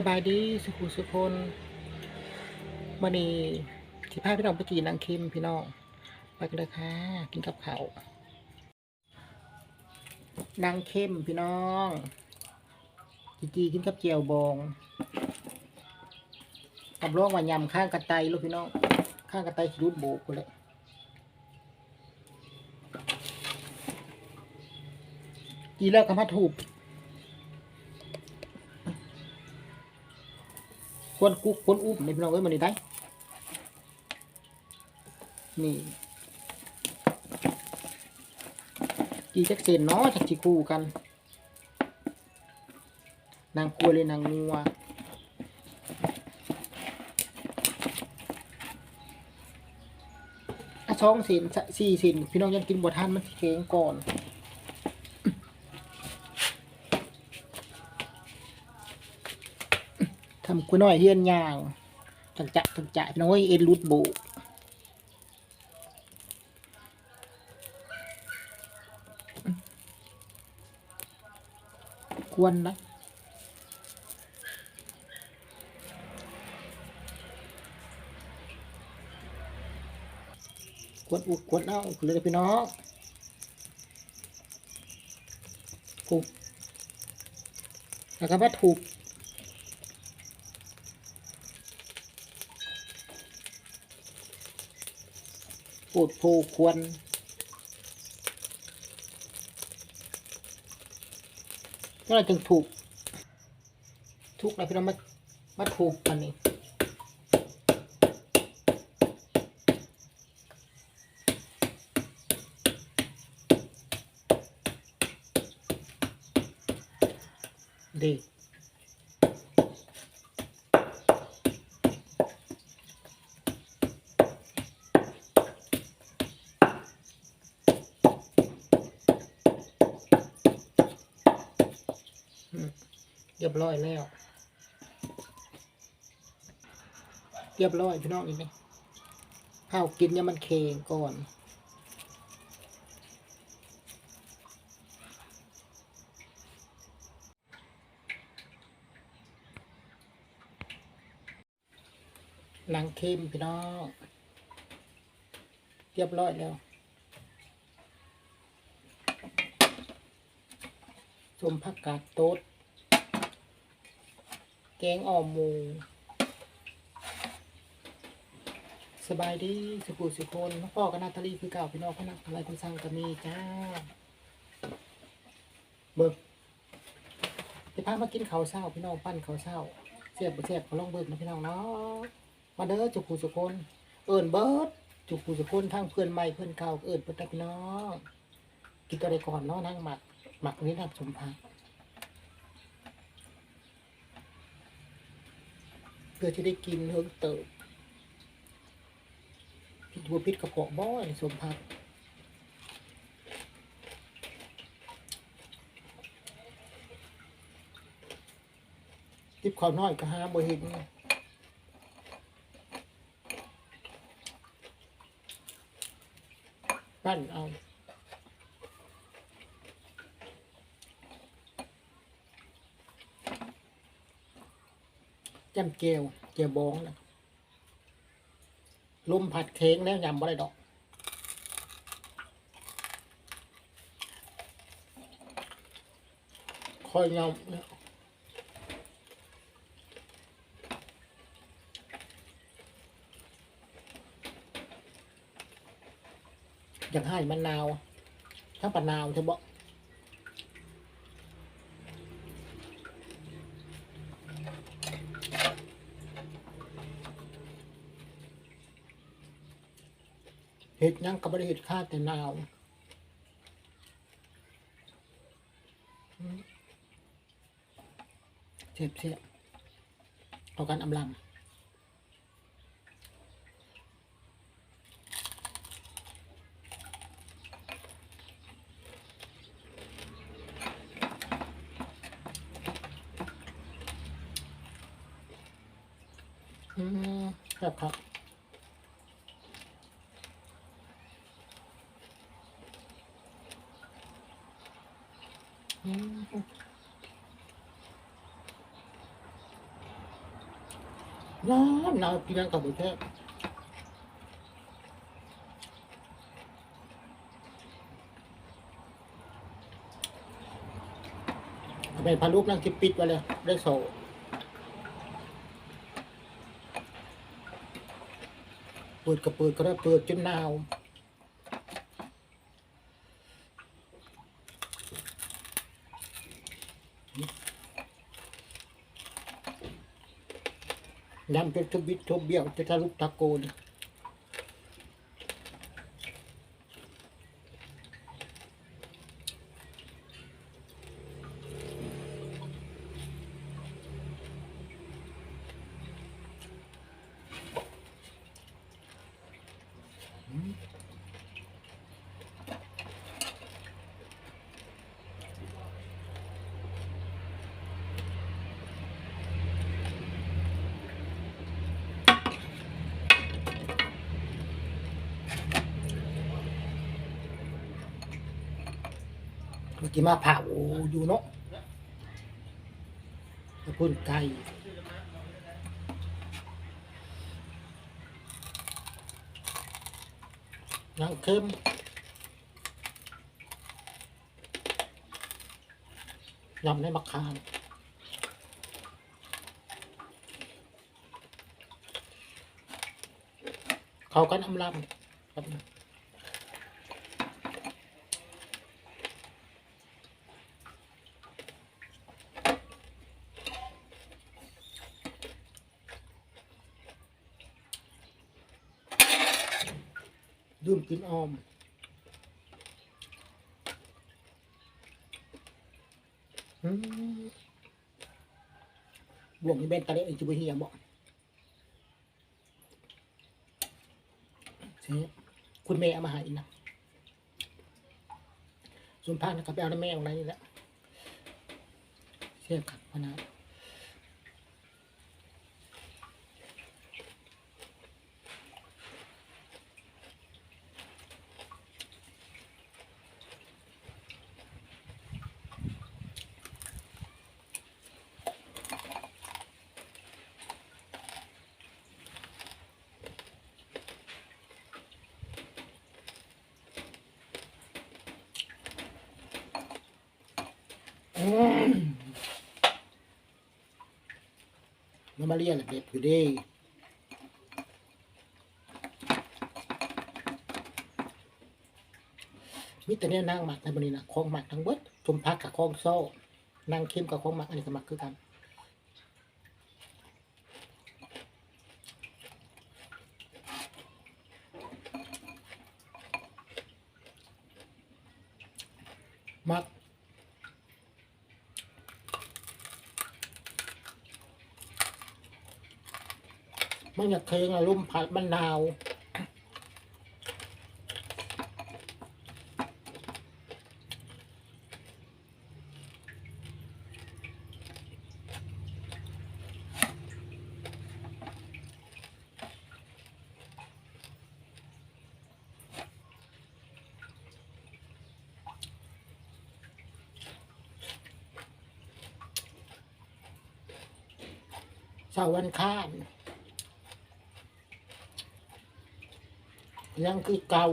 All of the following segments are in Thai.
สบายดีสุขุสุคนมื่อนี้สิพาพี่น้องไปกินนางเค็มพี่น้องไปกันเลยค่ะกินกับเขาวนางเค็มพี่น้องจีจีกินกับเจียวบองกับรองว่ายำข้างกระไตลูกพี่น้องข้างกระไตสิรุดโบกูเลยกีแล้วก็มาถูก วรกุ๊กควรอุ้มในพี่น้องเอ้ยมันนี่ได้นี่กี่จักเซนเนาะจักจิคู่กัน นางกลัวเลยนางงัวอะสองเซนสะสี่เซนพี่น้องยังกินบวทานมันเคงก่อน ทำกูน้อยเฮียนยางจังจะจังจะพี่น้อยเอ็นรูดโบควรนะควรอุกควรเอาเลยพี่น้องถูกแล้วก็มาถูก พูดผู้ควร ก็เลยจึงถูก ทุกอะไรพี่น้องมามาถูกอันนี้ดี รียบร้อยแล้ว เรียบร้อยพี่น้องนี่นี่ข้าวกินเนี่ยมันเคงก่อนนางเค็มพี่น้องเรียบร้อยแล้วสมผักกาดโต๊ด แกงอ่อมหมู สบายดีสุขุสุคนน้องพ่อกับนาตาลีคือเก่าพี่น้องพนักอะไรคุณสั่งก็มีจ้าเบิกจะพามากินข้าวเช้าพี่น้องปั้นข้าวเช้าเสียบบ่เสียบก็ลองเบิกนะพี่น้องเนาะมาเด้อจุกผูสุคนเอิญเบิร์ดจุกผูสุคนทั้งเพื่อนใหม่เพื่อนเก่าเอิญเพื่อนตะพี่น้องกินตัวใดก่อนเนาะนั่งหมักหมักนี้นับสมพัก เพื่อที่ได้กินเฮิงเติบพิษบัวพิษกระเพาะบ่อยสมพักทิพข้าวน้อยก็หาบ่เห็นปั้นเอา จำเกลียวเกลียวบองนะลมผัดเค้งแล้วยำบ่ได้ดอกคอยยำยอยากให้มะนาวทั้งปะนาวเธอบอก ห็ดยังก็ไม่ได้เห็ดข้าแต่นาวเสียบเสียบเอกันอำลำอืมครับครับอืม หนาวหนาวกินยังกับบุแท้ไปพาลูกนั่งคิดปิดไว้เลยได้โซเปิดก็เปิดก็ได้เปิดจนหนาว น้ำจนทุบบิดทุบเบี้ยวจะทะลุตะโกน เมื่มาเผาอยู่เนาะแล้วพุ่นไก่ยังเข้มยำในมะขามเขากันอำลำครับ กินออมบวกนี่เป็นตะเลไอจุบเฮียบอกเชคุณแม่เอามาหาอีกนะส่วนพานะครับไปเอาแม่ของไหนนี่แหละเชฟขัดพนาอืม มันมาเรียนเด็ดอยู่ดีมิแต่เนี่ยนั่งหมักในบริเวณนะคลองหมักทั้งเบิดชมพักกับคลองโซ่นั่งเข้มกับคลองหมักอันนี้ก็หมักคือกัน มัก มันอยาก เคงอารมณ์ผัดมะนาวเสาร์วันข้าม ยังคือเก่า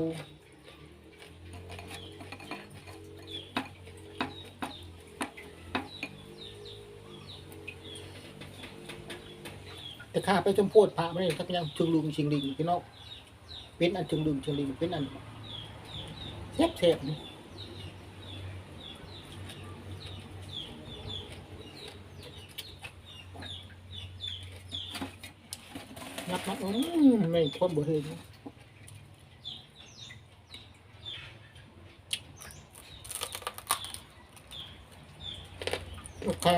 แต่ข้าไปจมโพดพระไม่ได้ทักยังชุงลุงชิงลิงพี่น้องเป็นอันชุงลุงชิงลิงเป็นอันเสียบเสียบนี่นับนับอืมไม่ความบ่เห็น โอเค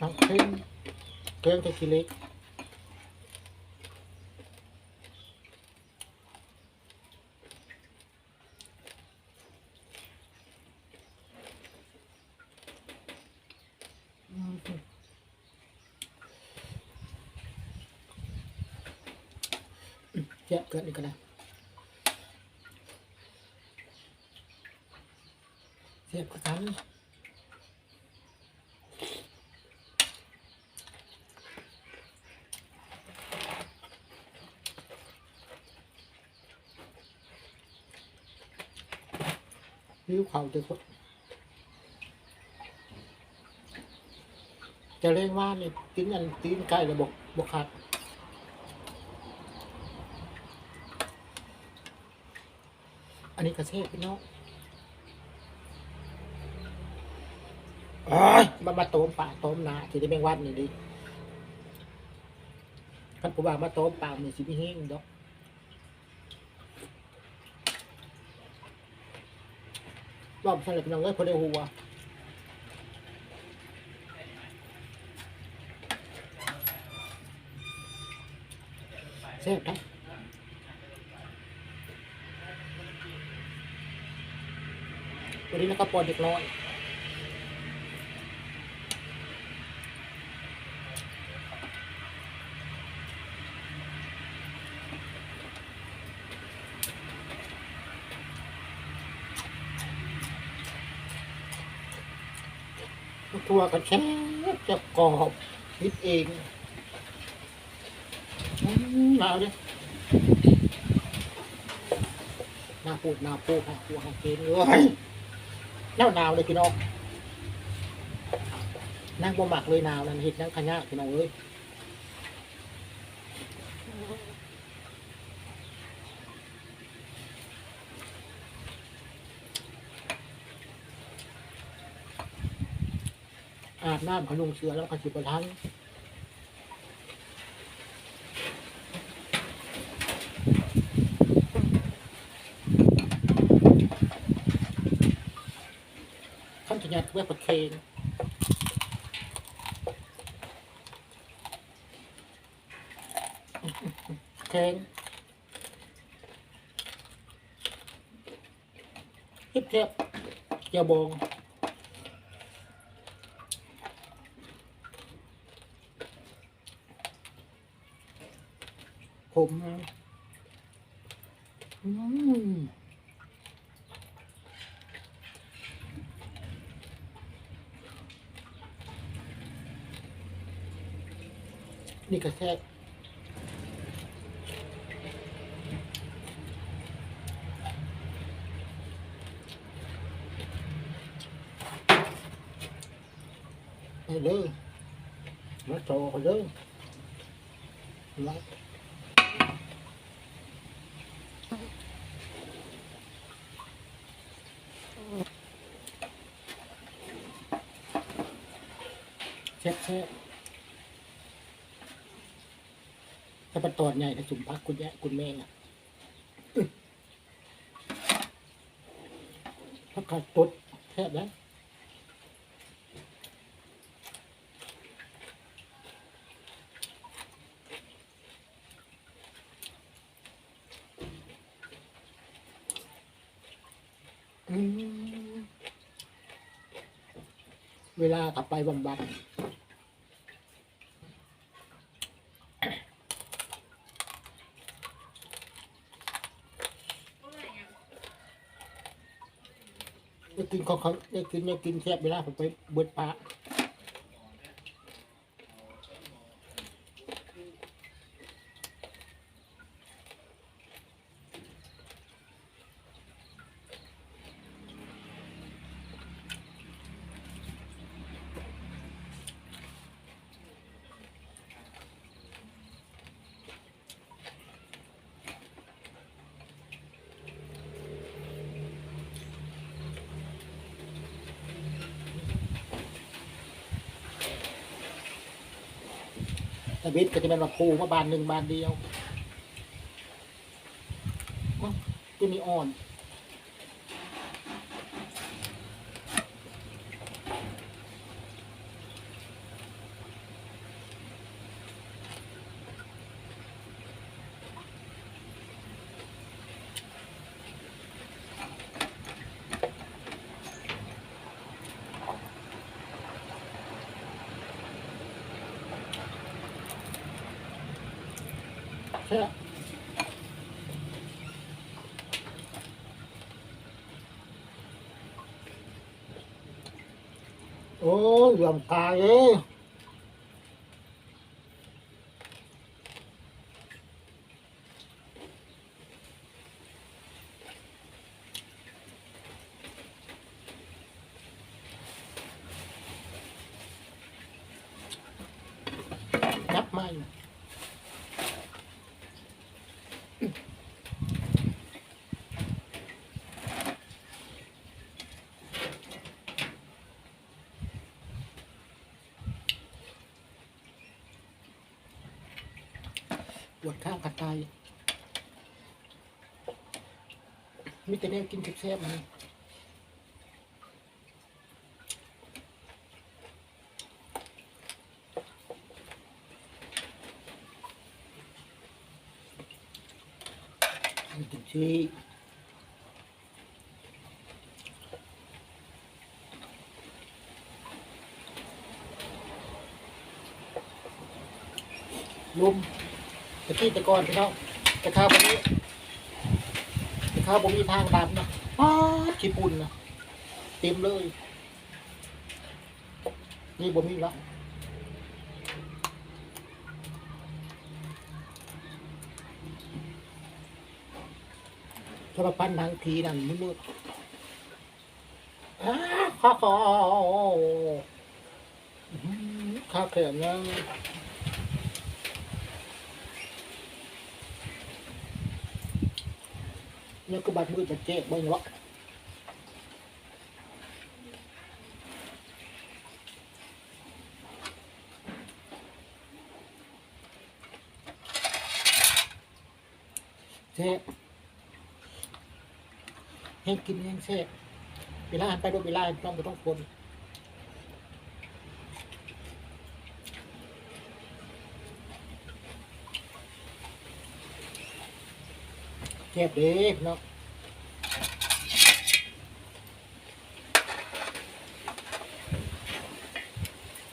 น้ำขึ้นเกลืองตะกี้เล็กเจ็บเกินอีกแล้ว บกว่ากันหิวเข่าจะจะเร่งว่านี่กินอันตีนไก่ระบบบกขาดอันนี้กระเทศพี่น้อง มามาต้มปลาต้มนาที่ได้แมงวันนี่ดิคันผมว่ามาต้มปลามีสิพี่เฮงดอกรอบสลับน้องเอ้ยพอได้หัวแซ่บนะวันนี้นะครับปอนเด็กน้อย ตัวกันแช่จะกรอบคิดเองมหนาวเลยหน้าปูดหน้าปูดหน้าปูดหาเกินเลยแล้วหนาวเลยพี่น้องนั่งบ่หมักเลยหนาวนั่นเห็ดนั่งขยะพี่น้องเลย อาบน้ำขนุงเสือแล้วขจิบประทันขั้นจะยัดเว็บประเคนเคนฮิปเทปเจียวบอง ผมนะอืม นี่ก็แค่ไปเลยมาโตกันเลยมาแซ่บแซ่บ ถ้าเป็นตอนใหญ่ถ้าจุ่มพักคุณแย่คุณแม่น่ะพักขาดตดแซ่บแล้วเวลากลับไปบำบัด ได้กินของเขาได้กินได้กินแคบเวลาผมไปเบิดปลา บิดก็จะเป็นว่าปูมาบานหนึ่งบานเดียวอ๊ะตัวนี้อ่อน แค่ โอ้ยเหลื่อมตายเอ้ย วดข้างขัดไต มีแต่แนวกินแซ่บๆมันมีแต่ชีลุมตะกี้ตะกอนพี่น้องตะข้าวบนนี้ ตะข้าวบนมีทางดันนะป๊าดขี้ปุ่นนะเต็มเลย นี่บ่มีละถ้ามาปั้นทางทีนั่นมืดมืดข้าขออื้อหือข้าแข็งยัง เนี่ยก็บาดมือจะเจ็บ่เนี่ยวะเจ็บให้กินยังเจ็บเวลาหันไปดูเวลาต้องไปต้องคน เจ็บเด้พี่น้อง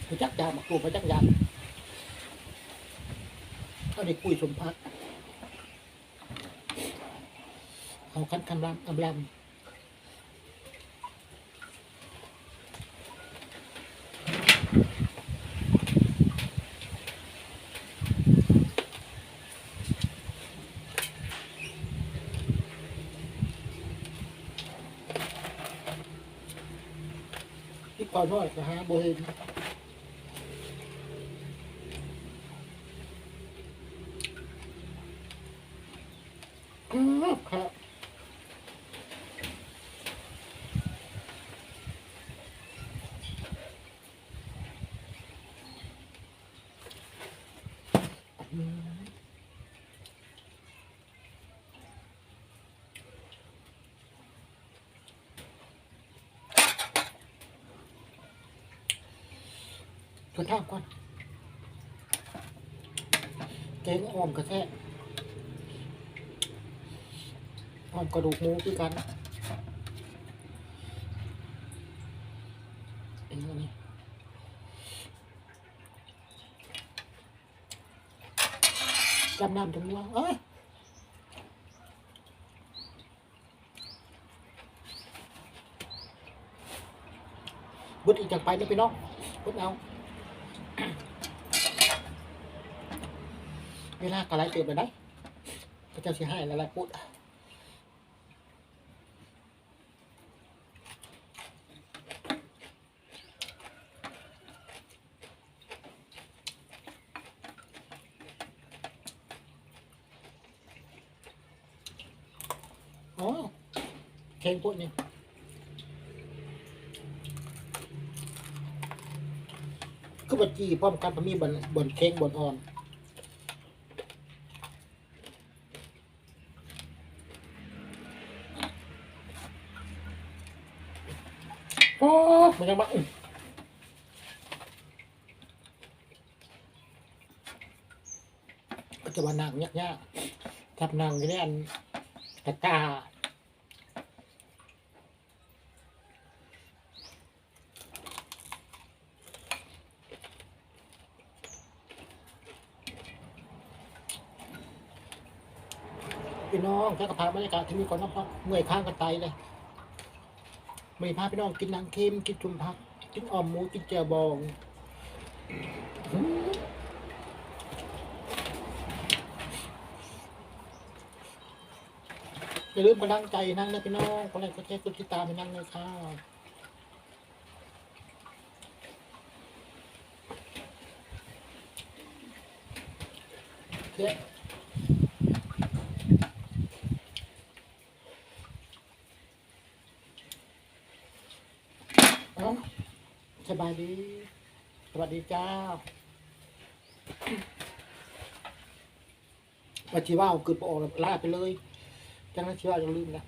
ไปจักยามากูไปจักยาเขาได้คุยสมพักเขาคันคำรำอำลำ ที่ก่อนน้อยนะฮะโบเห็น อืมครับอืม ทุนท่าก่อนแกงอ่อมกระแทะหอมกระดูกหมูคือกันเอ็นนี่จำนำจำนัวเอ้ยบุดอีกจากไปนะพี่น้องบุดเอา เวลากระไรเติมไปได้พระเจ้าสิให้อะไรพูดอ๋อเค้งพวกนี้ก็บัจีพร้อมกันมันมีบนบนเค้งบนอ่อนโอ้มัน ยังมาอื้อก็จะว่านางยากๆทับนางอยู่ในอันตะกาพี่น้องแค่กระพาบรรยากาศที่มีคนน้ำพักเมื่อยข้างกันไตเลย ม่พาพี่น้องกินนางเค็มกินจุ่มผัก กินอ่อมหมูกินแจวบองอย่าลืมกำลังใจนั่งนะพี่น้องคนไหนก็แค่คุณติดตามไปนั่งเลยค่ะเดี๋ยว เอ้าสบายดี สวัสดีเจ้าปฏิว่าเอาเกิดปออกแล้วลาไปเลย จังนั้นชีว่าจะลืมนะ